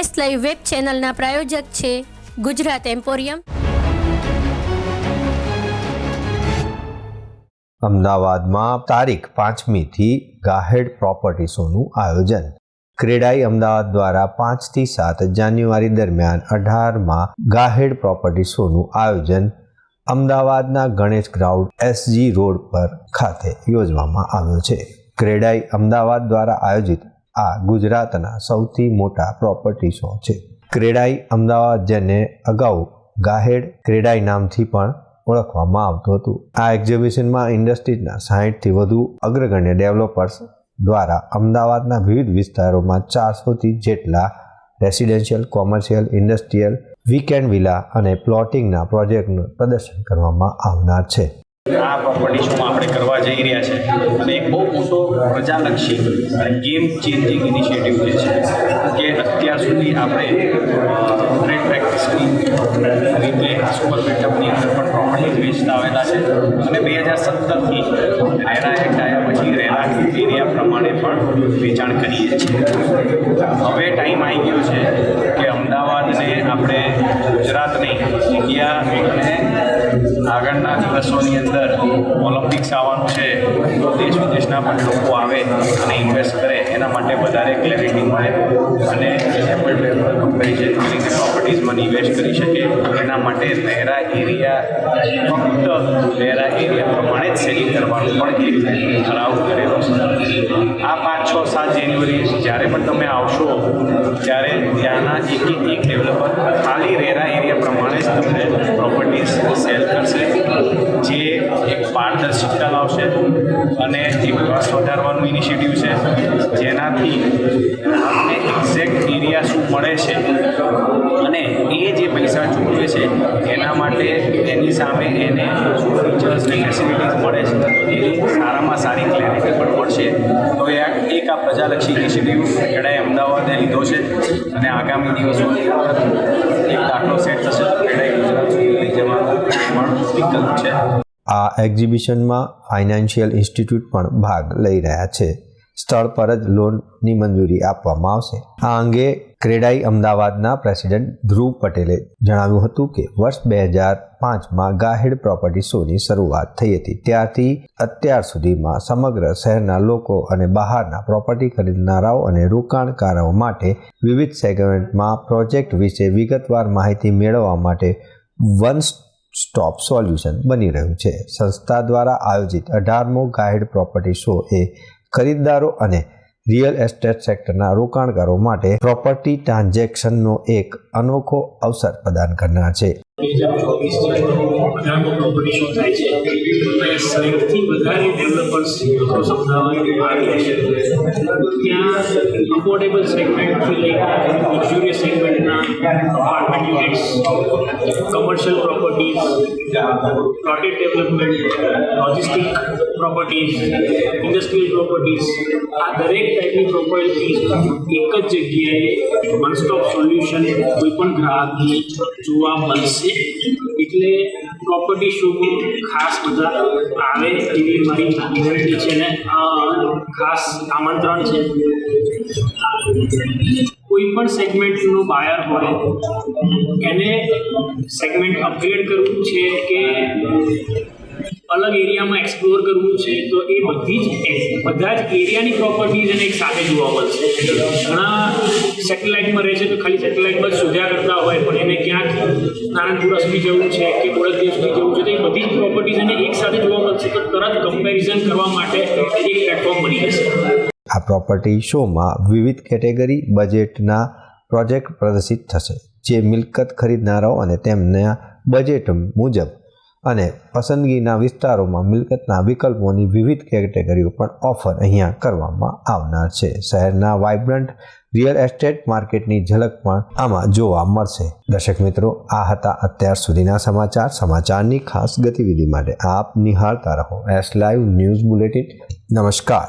S live web ચેનલના પ્રાયોજક છે Gujarat emporium. અમદાવાદમાં તારીખ પાંચમીથી ગાહેડ પ્રોપર્ટી શોનું આયોજન. ક્રેડાઈ અમદાવાદ દ્વારા પાંચથી સાત જાન્યુઆરી દરમિયાન અઢારમાં ગાહેડ પ્રોપર્ટી શોનું આયોજન અમદાવાદના ગણેશ ગ્રાઉન્ડ એસજી રોડ પર ખાતે યોજવામાં આવ્યો છે. ક્રેડાઈ અમદાવાદ દ્વારા આયોજિત આ ગુજરાતના સૌથી મોટા પ્રોપર્ટી શો છે. ક્રેડાઈ અમદાવાદ જેને અગાઉ ગાહેડ ક્રેડાઈ નામથી પણ ઓળખવામાં આવતું હતું. આ એક્ઝિબિશનમાં ઇન્ડસ્ટ્રીઝના સાહીઠથી વધુ અગ્રગણ્ય ડેવલપર્સ દ્વારા અમદાવાદના વિવિધ વિસ્તારોમાં ચારસોથી જેટલા residential commercial industrial weekend villa અને પ્લોટિંગના પ્રોજેક્ટનું પ્રદર્શન કરવામાં આવનાર છે. આ પ્રોપર્ટી શોમાં આપણે કરવા જઈ રહ્યા છે. અને એક બહુ મોટો પ્રજાલક્ષી ગેમ ચેન્જિંગ ઇનિશિયેટિવ જે છે, કે અત્યાર સુધી આપણે ટ્રેડ પ્રેક્ટિસની રીતે સુપર મેટઅપની અંદર પણ પ્રોપર્ટીઝ વેચતા આવેલા છે. અને બે હજાર સત્તરથી રેરા એક્ટ આવ્યા પછી રેરા એરિયા પ્રમાણે પણ વેચાણ કરીએ છીએ. હવે ટાઈમ આવી ગયો છે કે અમદાવાદને આપણે ગુજરાત ઇન્ડિયા અને આગળના દિવસોની અંદર ઓલિમ્પિક્સ આવવાનું છે, તો દેશ વિદેશના પણ લોકો આવે અને ઇન્વેસ્ટ કરે, એના માટે વધારે ક્લેરિટી મળે. અને એપલ એપલ કમ્પેરિઝન કરીને પ્રોપર્ટીઝમાં નિવેશ કરી શકે. એના માટે નહેરા એરિયા ફક્ત નહેરા એરિયા પ્રમાણે જ સેલિંગ કરવાનું પણ એક ઠરાવ કરેલો છે. આ પાંચ છ સાત જાન્યુઆરી જ્યારે પણ તમે આવશો, ત્યારે ત્યાંના એક એક ડેવલપર ખાલી રેરા એરિયા પ્રમાણે જ તમને લાવશે અને ટ્રસ્ટ વધારવાનું ઇનિશિયેટિવ છે, જેનાથી ગ્રાહકને એક્ઝેક્ટ એરિયા શું મળે છે અને એ જે પૈસા ચૂકવે છે, એના માટે એની સામે એને શું ફીચર્સ ને ફેસિલિટીઝ મળે છે એ સારામાં સારી ક્લેરિટી પણ મળશે. તો એ એક આ પ્રજાલક્ષી ઇનિશિયેટિવ એડાએ અમદાવાદે લીધો છે અને આગામી દિવસોની અંદર આ એક્ઝિબિશનમાં ફાઇનાન્શિયલ ઇન્સ્ટિટ્યૂટ પણ ભાગ લઈ રહ્યા છે. સ્થળ પર જ લોનની મંજૂરી આપવામાં આવશે. આ અંગે ક્રેડાઈ અમદાવાદના પ્રેસિડેન્ટ ધ્રુવ પટેલે જણાવ્યું હતું કે વર્ષ બે હજાર પાંચમાં ગાહેડ પ્રોપર્ટી શોની શરૂઆત થઈ હતી. ત્યારથી અત્યાર સુધીમાં સમગ્ર શહેરના લોકો અને બહારના પ્રોપર્ટી ખરીદનારાઓ અને રોકાણકારો માટે વિવિધ સેગમેન્ટમાં પ્રોજેક્ટ વિશે વિગતવાર માહિતી મેળવવા માટે વન સ્ટોપ સોલ્યુશન બની રહ્યું છે. સંસ્થા દ્વારા આયોજિત અઢારમો ગાઈડ પ્રોપર્ટી શો એ ખરીદદારો અને રિયલ એસ્ટેટ સેક્ટરના રોકાણકારો માટે પ્રોપર્ટી ટ્રાન્ઝેક્શનનો એક અનોખો અવસર પ્રદાન કરનાર છે. વધારે એક્રોસ અમદાવાદ ભાગ લે છે ત્યાં અફોર્ડેબલ સેગમેન્ટથી લઈને luxurious સેગમેન્ટના apartment units commercial properties plotted development logistic properties industrial properties આ દરેક ટાઈપની પ્રોપર્ટી એક જ જગ્યાએ વન સ્ટોપ સોલ્યુશન કોઈ પણ ગ્રાહકને જોવા મળશે એટલે પ્રોપર્ટી શોમાં ખાસ બધા આવે એવી મારી વિનંતી છે ને. ખાસ આમંત્રણ છે. કોઈ પણ સેગમેન્ટનો બાયર હોય, એને સેગમેન્ટ અપગ્રેડ કરવું છે કે અલગ એરિયામાં એક્સપ્લોર કરવું છે, તો એ બધી જ બધા જ એરિયાની પ્રોપર્ટીઝ એને એક સાથે જોવા મળશે. ઘણા સેટેલાઇટમાં રહે છે તો ખાલી સેટેલાઇટમાં શોધ્યા કરતા હોય, પણ એને ક્યાંક નારાયણપુરા સુધી જવું છે કે ગોળકદેવ સુધી જવું છે, તો એ બધી જ પ્રોપર્ટીઝ એને એક સાથે જોવા મળશે, તો તરત કમ્પેરિઝન કરવા માટે એક પ્લેટફોર્મ બની જશે. આ પ્રોપર્ટી શોમાં વિવિધ કેટેગરી બજેટના પ્રોજેક્ટ પ્રદર્શિત થશે, જે મિલકત ખરીદનારાઓ અને તેમના બજેટ મુજબ અને પસંદગીના વિસ્તારોમાં મિલકતના વિકલ્પોની વિવિધ કેટેગરીઓ પણ ઓફર અહીંયા કરવામાં આવનાર છે. શહેરના વાઇબ્રન્ટ રિયલ એસ્ટેટ માર્કેટની ઝલક પણ આમાં જોવા મળશે. દર્શક મિત્રો, આ હતા અત્યાર સુધીના સમાચાર. સમાચારની ખાસ ગતિવિધિ માટે આપ નિહાળતા રહો. એસ લાઈવ ન્યૂઝ બુલેટિન નમસ્કાર.